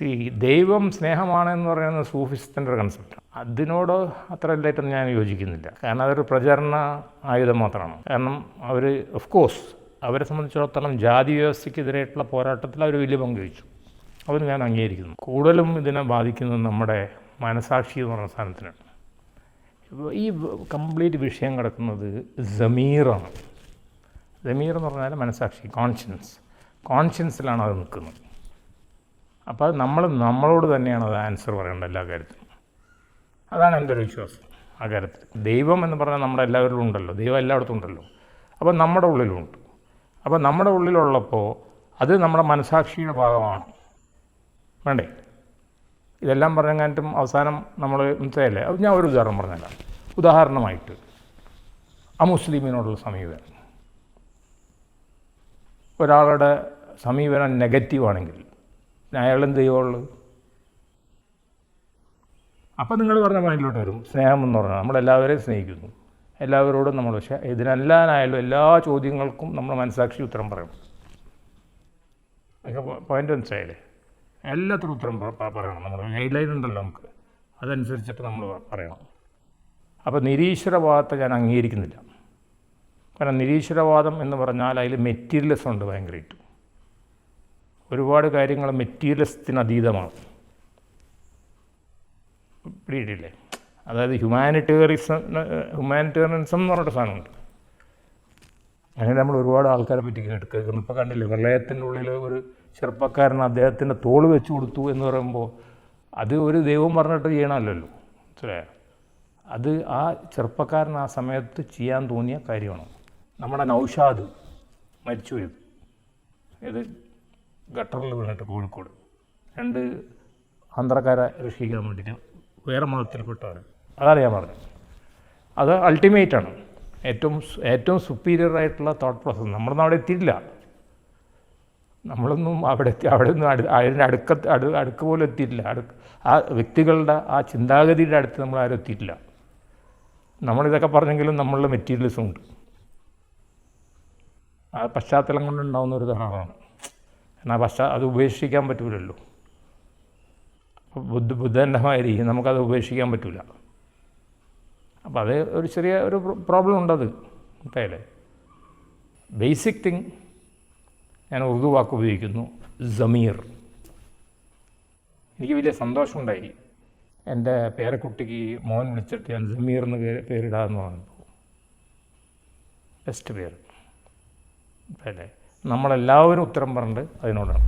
ഈ ദൈവം സ്നേഹമാണെന്ന് പറയുന്ന ഒരു കൺസെപ്റ്റ് അതിനോട് അത്ര ഇല്ലായിട്ടൊന്നും ഞാൻ യോജിക്കുന്നില്ല. കാരണം അതൊരു പ്രചരണ ആയുധം മാത്രമാണ്. കാരണം അവർ ഓഫ് കോഴ്സ് അവരെ സംബന്ധിച്ചിടത്തോളം ജാതി വ്യവസ്ഥയ്ക്കെതിരായിട്ടുള്ള പോരാട്ടത്തിൽ അവർ വലിയ പങ്ക് വഹിച്ചു. ഞാൻ അംഗീകരിക്കുന്നു. കൂടുതലും ഇതിനെ ബാധിക്കുന്നത് നമ്മുടെ മനസാക്ഷി എന്ന് പറയുന്ന സാധനത്തിനാണ്. ഈ കംപ്ലീറ്റ് വിഷയം കിടക്കുന്നത് ജമീറാണ് ജമീർ എന്ന് പറഞ്ഞാൽ മനസാക്ഷി കോൺഷ്യൻസ് കോൺഷ്യൻസിലാണ് അത് നിൽക്കുന്നത്. അപ്പോൾ നമ്മൾ നമ്മളോട് തന്നെയാണ് അത് ആൻസർ പറയേണ്ടത് എല്ലാ കാര്യത്തിനും അതാണ് എന്റെ ഒരു വിശ്വാസം ആ കാര്യത്തിൽ. ദൈവം എന്ന് പറഞ്ഞാൽ നമ്മുടെ എല്ലാവരിലും ഉണ്ടല്ലോ. ദൈവം എല്ലായിടത്തും ഉണ്ടല്ലോ. അപ്പോൾ നമ്മുടെ ഉള്ളിലുണ്ട്. അപ്പോൾ നമ്മുടെ ഉള്ളിലുള്ളപ്പോൾ അത് നമ്മുടെ മനസാക്ഷിയുടെ ഭാഗമാണ്. വേണ്ടേ? ഇതെല്ലാം പറഞ്ഞാട്ടും അവസാനം നമ്മൾ മനസ്സിലായില്ലേ അത് ഞാൻ ഒരു ഉദാഹരണം പറഞ്ഞുതരാം. ഉദാഹരണമായിട്ട് ആ അമുസ്ലിമിനോടുള്ള സമീപനം. ഒരാളുടെ സമീപനം നെഗറ്റീവ് ആണെങ്കിൽ ചെയ്യുള്ളൂ അപ്പം നിങ്ങൾ പറഞ്ഞ മൈൻഡിലോട്ട് വരും. സ്നേഹം എന്ന് പറഞ്ഞാൽ നമ്മളെല്ലാവരെയും സ്നേഹിക്കുന്നു. എല്ലാവരോടും നമ്മൾ പക്ഷേ ഇതിനെല്ലാനായാലും എല്ലാ ചോദ്യങ്ങൾക്കും നമ്മൾ മനസ്സാക്ഷി ഉത്തരം പറയണം അതൊക്കെ പോയിന്റ് മനസ്സിലായില്ലേ? എല്ലാത്തിനും ഉത്തരം പറയണം നമ്മൾ. ഗൈഡ് ലൈൻ ഉണ്ടല്ലോ നമുക്ക്. അതനുസരിച്ചിട്ട് നമ്മൾ പറയണം. അപ്പോൾ നിരീശ്വരവാദത്തെ ഞാൻ അംഗീകരിക്കുന്നില്ല. കാരണം നിരീശ്വരവാദം എന്ന് പറഞ്ഞാൽ അതിൽ മെറ്റീരിയലിസം ഉണ്ട് ഭയങ്കരമായിട്ട്. ഒരുപാട് കാര്യങ്ങൾ മെറ്റീരിയലിസത്തിന് അതീതമാണ് പിടിയിട്ടില്ലേ? അതായത് ഹ്യൂമാനിറ്റേറിസം ഹ്യൂമാനിറ്റേറിയനിസം എന്ന് പറഞ്ഞിട്ട് സാധനമുണ്ട് അങ്ങനെ നമ്മൾ ഒരുപാട് ആൾക്കാരെ പറ്റി കേൾക്കുന്നു ഇപ്പോൾ കണ്ടില്ലേ പ്രളയത്തിന്റെ ഉള്ളിൽ ഒരു ചെറുപ്പക്കാരൻ അദ്ദേഹത്തിന്റെ തോൾ വെച്ച് കൊടുത്തു എന്ന് പറയുമ്പോൾ അത് ഒരു ദൈവം പറഞ്ഞിട്ട് ചെയ്യണമല്ലോ മനസ്സിലായോ? അത് ആ ചെറുപ്പക്കാരൻ ആ സമയത്ത് ചെയ്യാൻ തോന്നിയ കാര്യമാണ്. നമ്മുടെ നൗഷാദ് മരിച്ചു പോയത് ഇത് ഗട്ടറിൽ വീണിട്ട് കോഴിക്കോട്. രണ്ട് ആന്ധ്രക്കാരെ രക്ഷിക്കാൻ വേണ്ടിയിട്ട് വേറെ മതത്തിൽപ്പെട്ടവർ അതാണ് ഞാൻ പറഞ്ഞത്. അത് അൾട്ടിമേറ്റാണ് ഏറ്റവും ഏറ്റവും സുപ്പീരിയർ ആയിട്ടുള്ള തോട്ട് പ്രോസസ് നമ്മളൊന്നും അവിടെ എത്തിയിട്ടില്ല. നമ്മളൊന്നും അവിടെ എത്തി അവിടെ ഒന്നും അടു അതിന്റെ അടുക്ക അടു അടുക്ക് പോലും എത്തിയിട്ടില്ല. അടുക്ക് ആ വ്യക്തികളുടെ ആ ചിന്താഗതിയുടെ അടുത്ത് നമ്മൾ ആരും എത്തിയിട്ടില്ല. നമ്മളിതൊക്കെ പറഞ്ഞെങ്കിലും നമ്മളുടെ മെറ്റീരിയൽസും ഉണ്ട്. ആ പശ്ചാത്തലം കൊണ്ടുണ്ടാകുന്ന ഒരു ധാരണമാണ് കാരണം പക്ഷെ അത് ഉപേക്ഷിക്കാൻ പറ്റൂലല്ലോ. ബുദ്ധ ബുദ്ധന്റെ മാതിരി നമുക്കത് ഉപേക്ഷിക്കാൻ പറ്റില്ല അപ്പോൾ അത് ഒരു ചെറിയ ഒരു പ്രോബ്ലം ഉണ്ടത് മനസ്സിലായില്ലേ ബേസിക് തിങ് ഞാൻ ഉറുദു വാക്ക് ഉപയോഗിക്കുന്നു ജമീർ എനിക്ക് വലിയ സന്തോഷമുണ്ടായി. എന്റെ പേരക്കുട്ടിക്ക് മോൻ വിളിച്ചിട്ട് ഞാൻ ജമീർ എന്ന് പേര് പേരിടാമെന്ന് പറഞ്ഞു ബെസ്റ്റ് പേര് അല്ലേ നമ്മളെല്ലാവരും ഉത്തരം പറഞ്ഞിട്ട് അതിനോടാണ്.